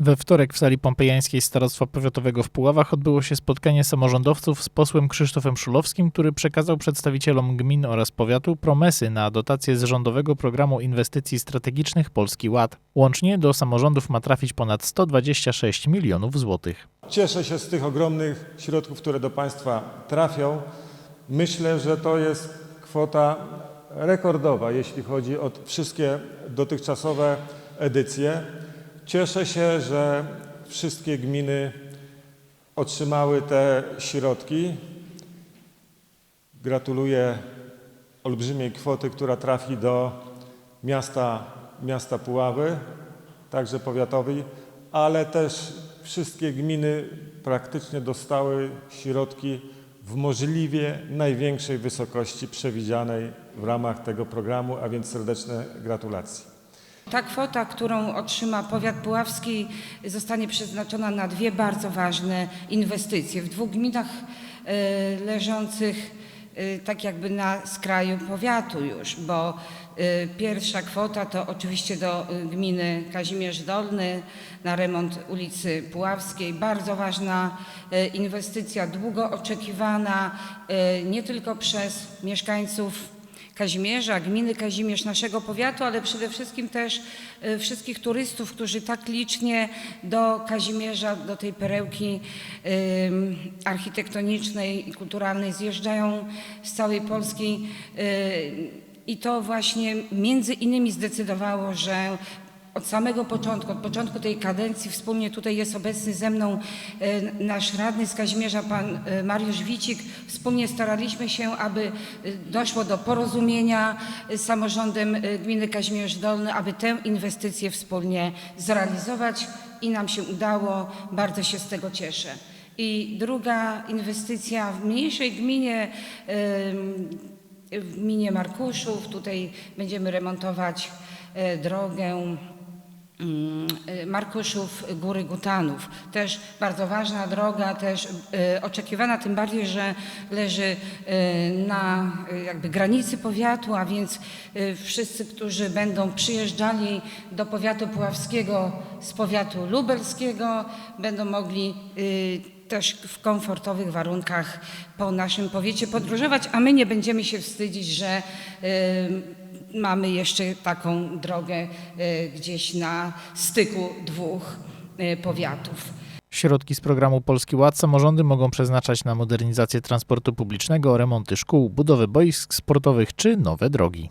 We wtorek w sali pompejańskiej Starostwa Powiatowego w Puławach odbyło się spotkanie samorządowców z posłem Krzysztofem Szulowskim, który przekazał przedstawicielom gmin oraz powiatu promesy na dotacje z rządowego programu inwestycji strategicznych Polski Ład. Łącznie do samorządów ma trafić ponad 126 milionów złotych. Cieszę się z tych ogromnych środków, które do Państwa trafią. Myślę, że to jest kwota rekordowa, jeśli chodzi o wszystkie dotychczasowe edycje. Cieszę się, że wszystkie gminy otrzymały te środki. Gratuluję olbrzymiej kwoty, która trafi do miasta, miasta Puławy, także powiatowej, ale też wszystkie gminy praktycznie dostały środki w możliwie największej wysokości przewidzianej w ramach tego programu, a więc serdeczne gratulacje. Ta kwota, którą otrzyma powiat puławski, zostanie przeznaczona na dwie bardzo ważne inwestycje w dwóch gminach e, leżących e, tak jakby na skraju powiatu już, bo e, pierwsza kwota to oczywiście do gminy Kazimierz Dolny na remont ulicy Puławskiej. Bardzo ważna inwestycja, długo oczekiwana nie tylko przez mieszkańców Kazimierza, gminy Kazimierz, naszego powiatu, ale przede wszystkim też e, wszystkich turystów, którzy tak licznie do Kazimierza, do tej perełki architektonicznej i kulturalnej zjeżdżają z całej Polski. e, I to właśnie między innymi zdecydowało, że od samego początku, od początku tej kadencji wspólnie tutaj jest obecny ze mną e, nasz radny z Kazimierza, pan e, Mariusz Wicik. Wspólnie staraliśmy się, aby e, doszło do porozumienia z samorządem gminy Kazimierz Dolny, aby tę inwestycję wspólnie zrealizować i nam się udało. Bardzo się z tego cieszę. I druga inwestycja w mniejszej gminie, w gminie Markuszów. Tutaj będziemy remontować drogę Markuszów Góry Gutanów. Też bardzo ważna droga, też e, oczekiwana, tym bardziej, że leży e, na e, jakby granicy powiatu, a więc wszyscy, którzy będą przyjeżdżali do powiatu puławskiego z powiatu lubelskiego, będą mogli też w komfortowych warunkach po naszym powiecie podróżować, a my nie będziemy się wstydzić, że y, mamy jeszcze taką drogę y, gdzieś na styku dwóch y, powiatów. Środki z programu Polski Ład samorządy mogą przeznaczać na modernizację transportu publicznego, remonty szkół, budowę boisk sportowych czy nowe drogi.